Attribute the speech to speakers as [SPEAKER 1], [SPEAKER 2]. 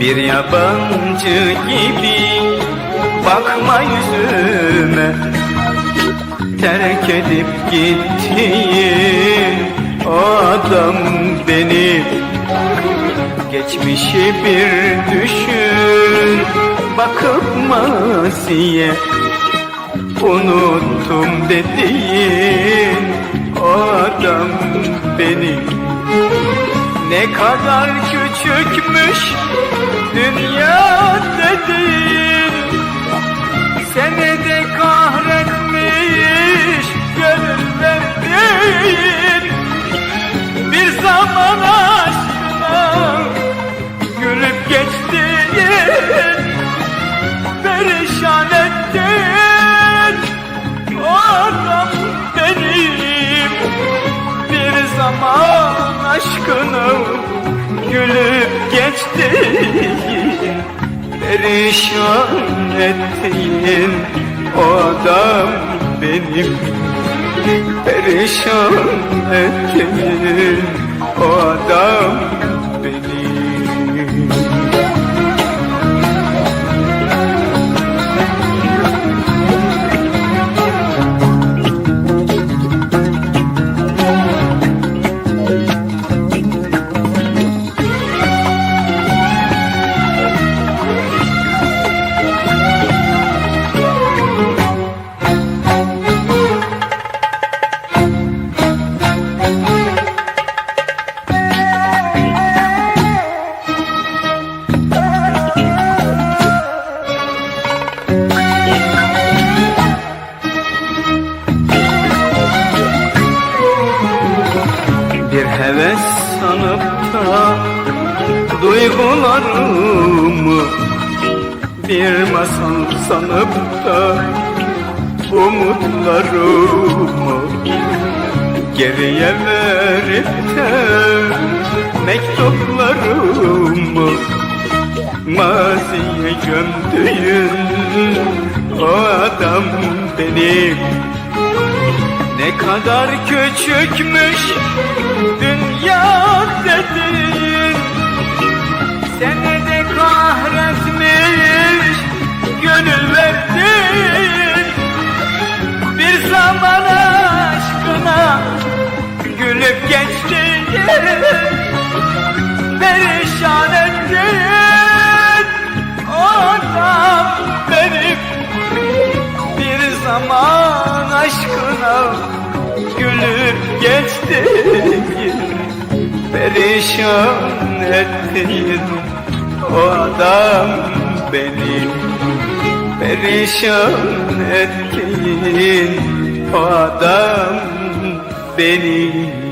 [SPEAKER 1] Bir yabancı gibi bakma yüzüme. Terk edip gittiğin o adam beni. Geçmişi bir düşün bakıp maziye. Unuttum dediğin o adam beni. Ne kadar küçükmüş dünya dediğin Seni de kahretmiş gönül verdiğin Bir zaman aşkına gülüp geçtiğin Perişan ettin. O adam benim. Bir zaman aşkına gülüp geçtiğin Perişan ettin adam benim. Perişan ettin o Bir heves sanıp da duygularımı Bir masal sanıp da umutlarımı Geriye verip de mektuplarımı Maziye gömdüğün o adam benim ne kadar küçükmüş dünya dediğin Seni de kahretmiş gönül verdin Bir zaman aşkına gülüp geçtin geçtin Perişan ettin o adam beni. Perişan ettin o adam beni